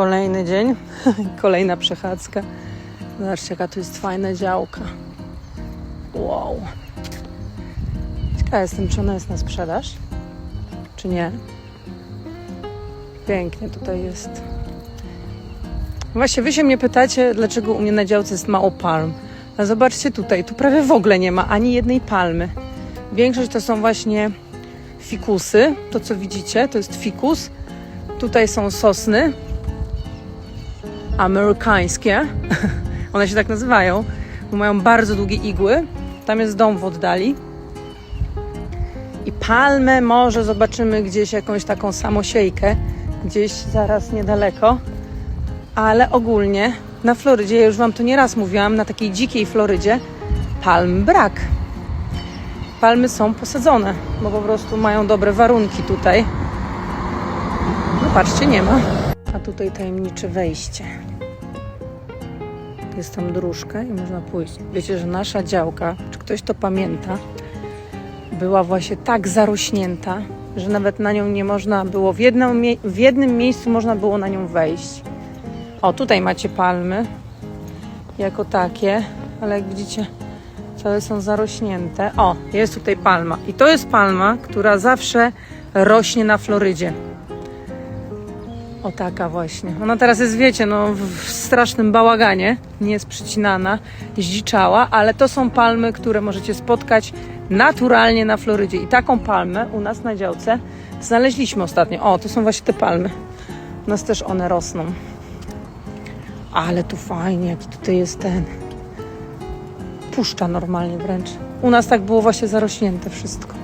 Kolejny dzień, kolejna przechadzka. Zobaczcie, jaka tu jest fajna działka. Wow. Ciekawa jestem, czy ona jest na sprzedaż, czy nie. Pięknie tutaj jest. Właśnie wy się mnie pytacie, dlaczego u mnie na działce jest mało palm. A zobaczcie tutaj, tu prawie w ogóle nie ma ani jednej palmy. Większość to są właśnie fikusy. To co widzicie, to jest fikus. Tutaj są sosny amerykańskie. One się tak nazywają, bo mają bardzo długie igły. Tam jest dom w oddali. I palmę może zobaczymy gdzieś jakąś taką samosiejkę, gdzieś zaraz niedaleko. Ale ogólnie na Florydzie, ja już Wam to nieraz mówiłam, na takiej dzikiej Florydzie palm brak. Palmy są posadzone, bo po prostu mają dobre warunki tutaj. No patrzcie, nie ma. A tutaj tajemnicze wejście. Jest tam dróżka i można pójść. Wiecie, że nasza działka, czy ktoś to pamięta, była właśnie tak zarośnięta, że nawet na nią nie można było, w mie- w jednym miejscu można było na nią wejść. O, tutaj macie palmy jako takie, ale jak widzicie, całe są zarośnięte. O, jest tutaj palma. I to jest palma, która zawsze rośnie na Florydzie. O taka właśnie. Ona teraz jest, wiecie, no w strasznym bałaganie, nie jest przycinana, zdziczała, ale to są palmy, które możecie spotkać naturalnie na Florydzie. I taką palmę u nas na działce znaleźliśmy ostatnio. O, to są właśnie te palmy. U nas też one rosną. Ale tu fajnie, jaki tutaj jest ten. Puszcza normalnie wręcz. U nas tak było właśnie zarośnięte wszystko.